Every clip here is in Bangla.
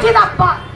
Get up, box.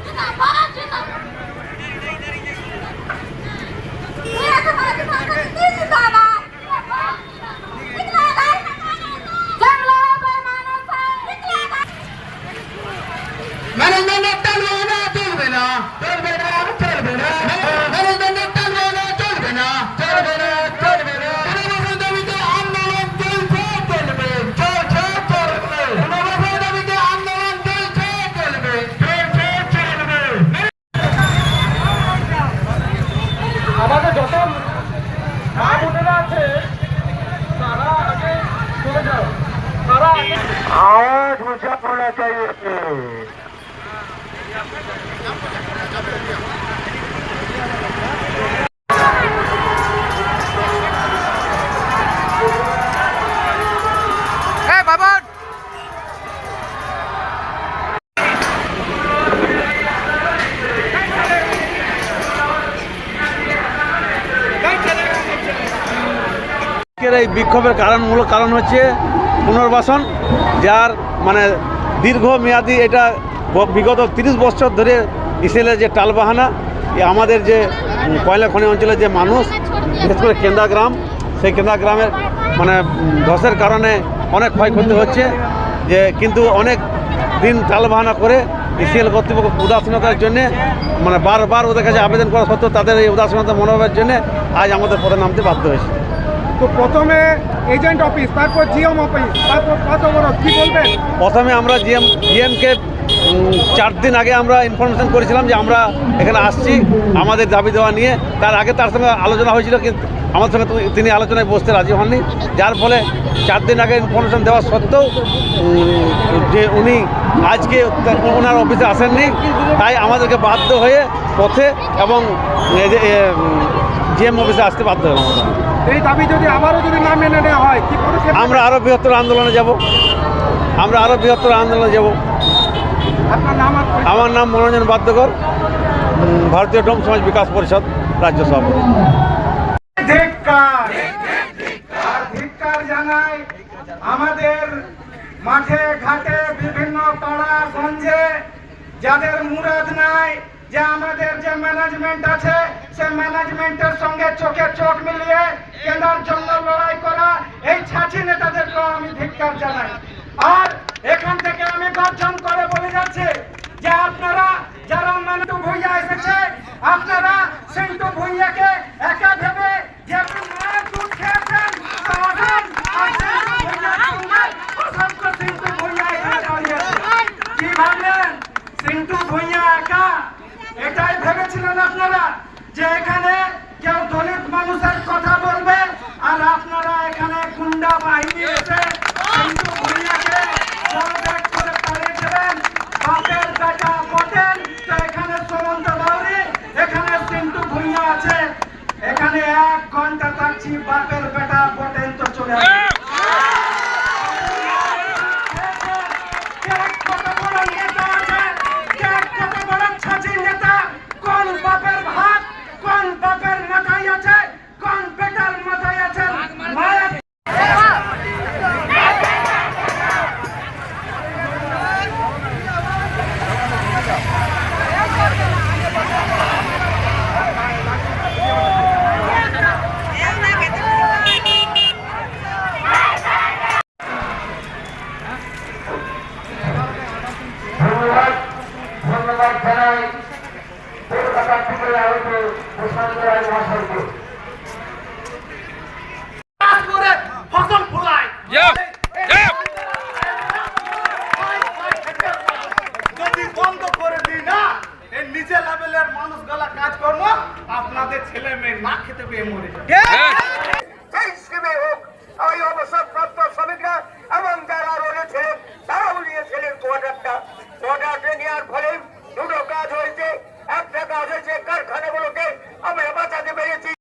आवाज ऊंचा होना चाहिए আজকের এই বিক্ষোভের কারণ মূল কারণ হচ্ছে পুনর্বাসন যার মানে দীর্ঘমেয়াদী এটা বিগত তিরিশ বছর ধরে ইসেলের যে টালবাহানা আমাদের যে কয়লা খনি অঞ্চলের যে মানুষ, বিশেষ করে কেন্দা গ্রাম, সেই কেন্দা গ্রামের মানে ধসের কারণে অনেক ক্ষয়ক্ষতি হচ্ছে, যে কিন্তু অনেক দিন টালবাহানা করে ইসিএল কর্তৃপক্ষ উদাসীনতার জন্য মানে বারবার ওদের কাছে আবেদন করা সত্ত্বেও তাদের এই উদাসীনতা মনোভাবের জন্য আজ আমাদের পথে নামতে বাধ্য হয়েছে। তো প্রথমে এজেন্ট অফিস, তারপর জিএম অফিস, তারপর কি বলবেন? প্রথমে আমরা জিএম, জিএমকে চার দিন আগে আমরা ইনফরমেশন করেছিলাম যে আমরা এখানে আসছি আমাদের দাবি দেওয়া নিয়ে। তার আগে তার সঙ্গে আলোচনা হয়েছিল কিন্তু আমার সঙ্গে তিনি আলোচনায় বসতে রাজি হননি। যার ফলে চার দিন আগে ইনফরমেশন দেওয়া সত্ত্বেও যে উনি আজকে ওনার অফিসে আসেননি। তাই আমাদেরকে বাধ্য হয়ে পথে এবং জিএম অফিসে আসতে বাধ্য আমরা। এই দাবি যদি আবারও যদি না মেনে নেওয়া হয় কি আমরা আরও বৃহত্তর আন্দোলনে যাব আমরা আরও বৃহত্তর আন্দোলনে যাব? আমার নাম মনোরঞ্জন বাদ্যকর ভারতীয় ডোম সমাজ বিকাশ পরিষদ রাজ্য সভাপতি জানাই আমাদের মাঠে ঘাটে বিভিন্ন পাড়া গঞ্জে যাদের মুরাদ নাই যে আমাদের যে ম্যানেজমেন্ট আছে, সে ম্যানেজমেন্টের সঙ্গে চোখে চোখ মিলিয়ে কেনার জন্য লড়াই করা, এই ছাঁচি নেতাদেরকেও আমি ধিক্কার জানাই। আর এখান থেকে আমি গর্জন করে বলে যাচ্ছি যে আপনারা যারা মানুষ ভুইয়া এসেছে এখানে এক ঘন্টা থাকছি বাপের বেটা পটেন তো চলে আসবে জানাই কলকাতা থেকে আগত প্রশান্ত রায় মহাশয়কে ফসল ফলায় যদি বন্ধ করে দিই না এই নিচে লেভেলের মানুষগুলা কাজ করব আপনাদের ছেলে মেয়ে না খেতে পেয়ে মরে যাবে।